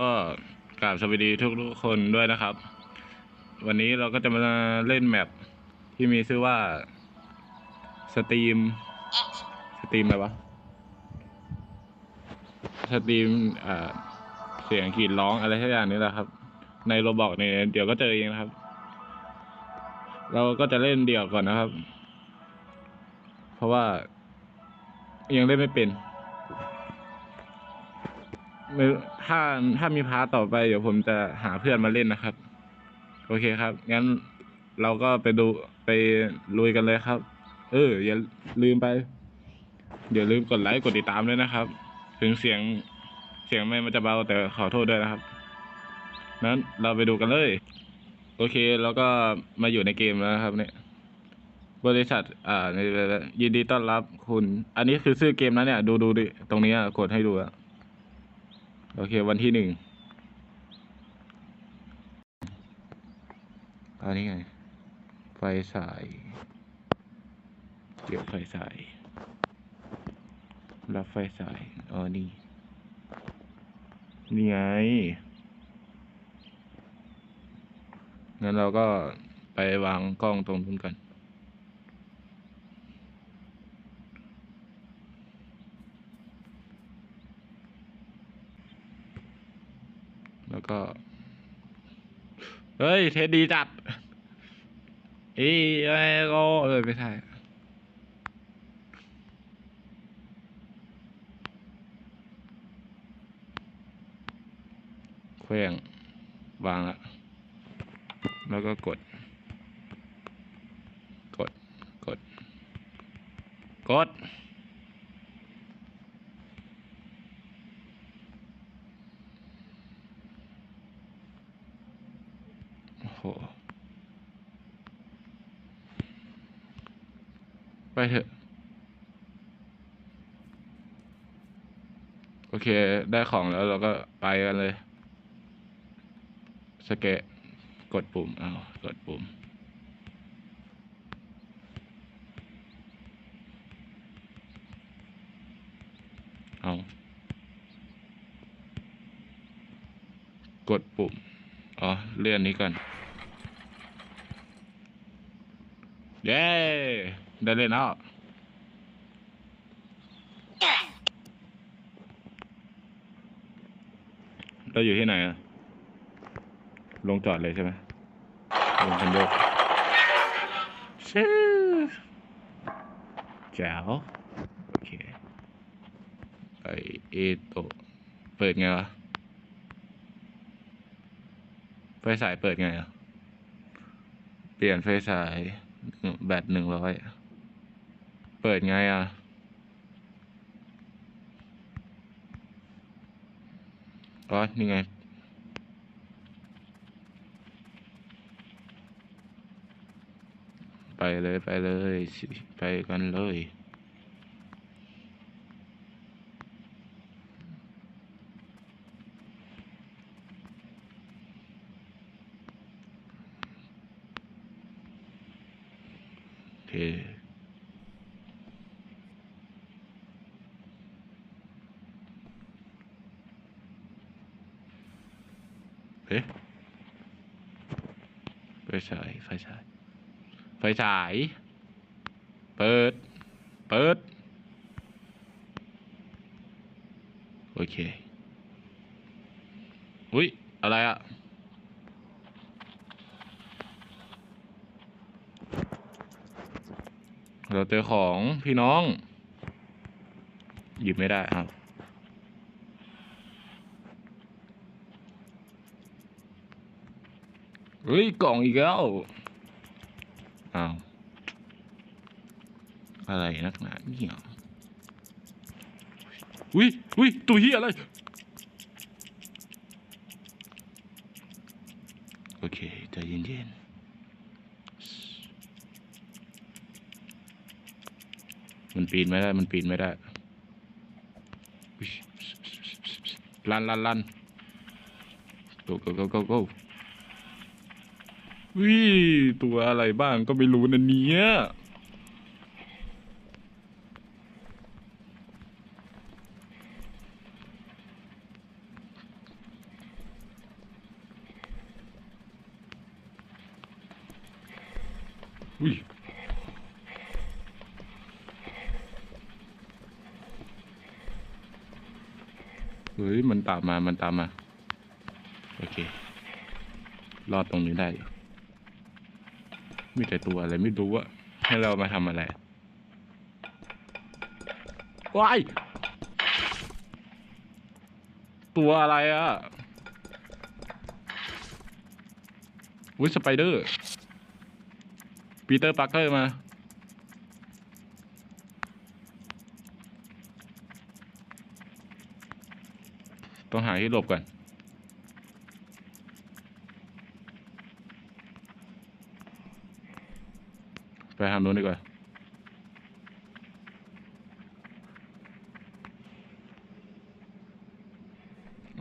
ก็กราบสวัสดีทุกทุกๆคนด้วยนะครับ วันนี้เราก็จะมาเล่นแมปที่มีชื่อว่าสตรีมสตรีมอะไรวะสตรีมอ่าเสียงกรีดร้องอะไรสักอย่างนี้แหละครับ ในโรบอกเนี่ยเดี๋ยวก็เจอเองนะครับ เราก็จะเล่นเดี่ยวก่อนนะครับ เพราะว่ายังเล่นไม่เป็น ไม่ถ้าถ้ามีพาร์ทต่อไปเดี๋ยวผมจะหาเพื่อนมาเล่นนะครับ โอเคครับ งั้นเราก็ไปดูไปลุยกันเลยครับ เออ อย่าลืมไป เดี๋ยวลืมกดไลค์กดติดตามด้วยนะครับ ถึงเสียงเสียงไม่มันจะเบาแต่ขอโทษด้วยนะครับ นั้นเราไปดูกันเลย โอเคแล้วก็มาอยู่ในเกมแล้วนะครับ เนี่ย บริษัท อ่าในยินดีต้อนรับคุณ อันนี้คือชื่อเกมนะเนี่ย ดูดูดิตรงนี้กดให้ดูอะ โอเค วันที่หนึ่งอันนี้ไง ไฟสาย เกี่ยวไฟสาย รับไฟสาย อ๋อ นี่ นี่ไง งั้นเราก็ไปวางกล้องตรงนู้นกัน แล้วก็ เฮ้ย เทสดีจัดอีไอ้ก็เออไม่ใช่เคว้งวางละแล้วก็กด กด กด กด โอ้โห ไปเถอะ โอเค ได้ของแล้วเราก็ไปกันเลย สเกตกดปุ่ม เอากดปุ่ม เอา กดปุ่ม อ๋อ เลื่อนนี้ก่อน เย้ ได้เล่นแล้วเราอยู่ที่ไหนอะลงจอดเลยใช่ไหมลงคันโยกชื่อแจ๋วโอเคไอเอโตเปิดไงวะไฟฉายเปิดไงอะ เปลี่ยนไฟฉายแบตหนึ่งร้อย เปิดไงอะ อ๋อ นี่ไง ไปเลยไปเลย ไปกันเลยโอเค เอ๊ะไฟฉายไฟฉายไฟฉาย เปิด เปิด โอเค อุ้ย อะไรอะเราเจอของพี่น้อง หยิบไม่ได้ครับ เฮ้ยกล่องอีกแล้วอ้าวอะไรนักหนาเนี่ยอุ้ยอุ้ยตัวเฮียอะไร โอเคใจเย็นๆ มันปีนไม่ได้ มันปีนไม่ได้ลันลันลัน go go go go go วิตัวอะไรบ้างก็ไม่รู้นะเนี่ยอุ้ยเฮ้ย มันตามมา มันตามมา โอเค รอดตรงนี้ได้ มีแต่ตัวอะไรไม่รู้อะให้เรามาทำอะไรว้ายตัวอะไรอะวิสไปเดอร์ปีเตอร์ปาร์เกอร์มา ต้องหาที่หลบก่อน ไปทางนู้นดีกว่า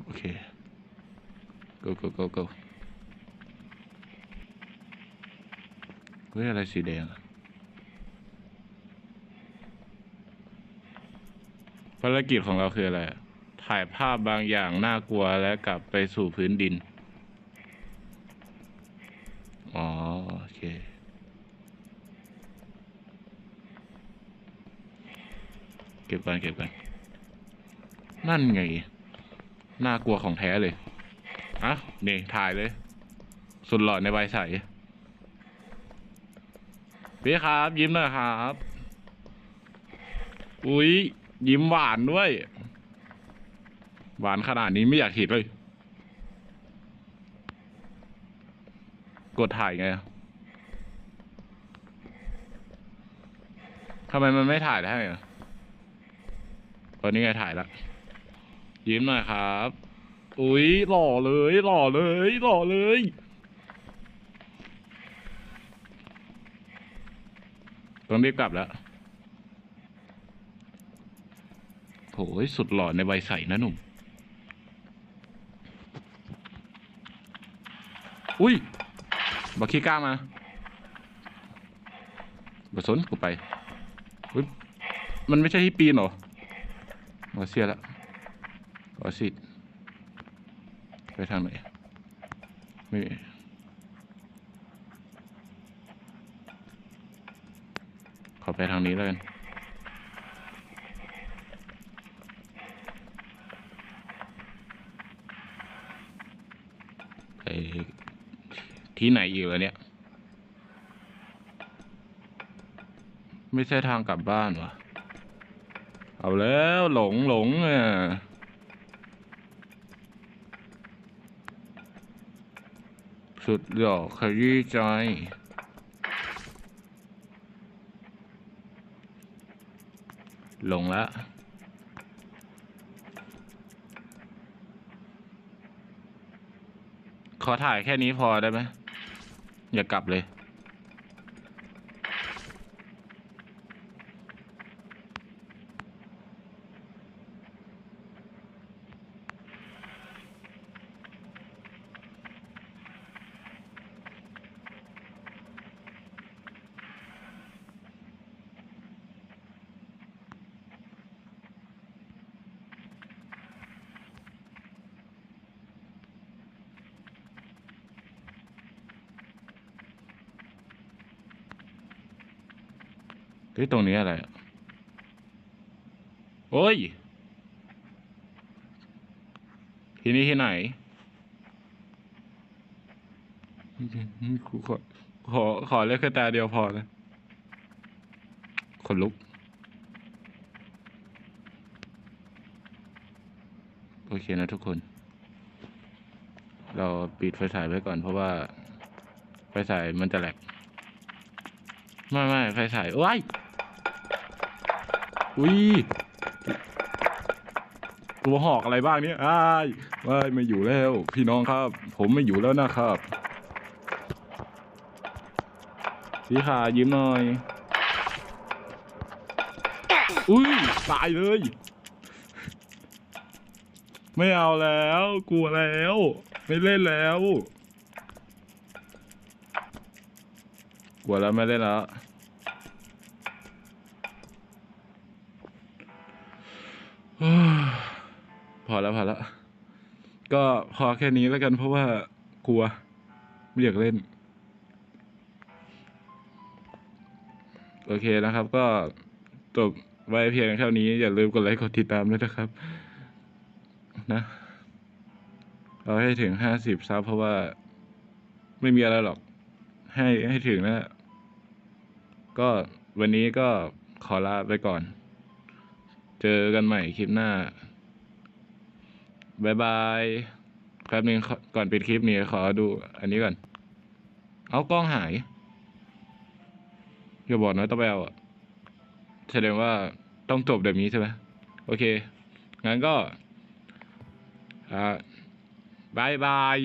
โอเค go go go go เฮ้ยอะไรสีแดงภารกิจของเราคืออะไร ถ่ายภาพบางอย่างน่ากลัวและกลับไปสู่พื้นดิน อ๋อ โอเค เก็บก่อนเก็บก่อนนั่นไง น่ากลัวของแท้เลยอะนี่ถ่ายเลย สุดหล่อในใบใสพี่ครับ ยิ้มหน่อยครับ อุ๊ยยิ้มหวานด้วย หวานขนาดนี้ไม่อยากฉีดเลย กดถ่ายไงทำไมมันไม่ถ่ายได้อะตอ อนนี้ไงถ่ายแล้วยิ้มหน่อยครับ อุ๊ยหล่อเลย หล่อเลย หล่อเลย ต้องรีบกลับแล้วโหยสุดหล่อในใบใสนะหนุ่ม อุ้ยบักขี้กล้ามาบัสนกูไป อุ้ย มันไม่ใช่ที่ปีนหรอ มาเสียละขอสิไปทางไหนไม่มขอไปทางนี้แล้วกันไปที่ไหนอีกแล้วเนี่ย ไม่ใช่ทางกลับบ้านวะ เอาแล้วหลงหลงอะสุดหล่อขยี้ใจหลงละขอถ่ายแค่นี้พอได้ไหมอย่ากลับเลย เฮ้ยตรงนี้อะไรอะโอ้ย ที่นี่ที่ไหน ขอ ขอขอเลือกแค่ตาเดียวพอนะขนลุก โอเคนะทุกคน เราปิดไฟฉายไว้ก่อนเพราะว่า ไฟฉายมันจะแหลก ไม่ไม่ไฟฉายว้ย อุ้ยตัวหอกอะไรบ้างเนี่ยอ้ายว้ายไม่อยู่แล้ว พี่น้องครับ ผมไม่อยู่แล้วนะครับสีขายิ้มหน่อย อุ้ยตายเลย ไม่เอาแล้ว กลัวแล้ว ไม่เล่นแล้ว กลัวแล้วไม่เล่นแล้ว อแล้วพอแล้ว ก็พอแค่นี้แล้วกันเพราะว่ากลัวไม่อยากเล่น โอเคนะครับก็จบไว้เพียงเท่านี้ อย่าลืมกดไลค์กดติดตามด้วยนะครับ นะเอาให้ถึงห้าสิบซับเพราะว่าไม่มีอะไรหรอก ให้ให้ถึงนะ ก็วันนี้ก็ขอลาไปก่อน เจอกันใหม่คลิปหน้า บายบายแป๊บนึงก่อนปิดคลิปนี้ขอดูอันนี้ก่อน เอากล้องหายอย่าบอกนะต้องไปเอาอะแสดงว่าต้องจบแบบนี้ใช่ไหมโอเค งั้นก็อ่าบายบาย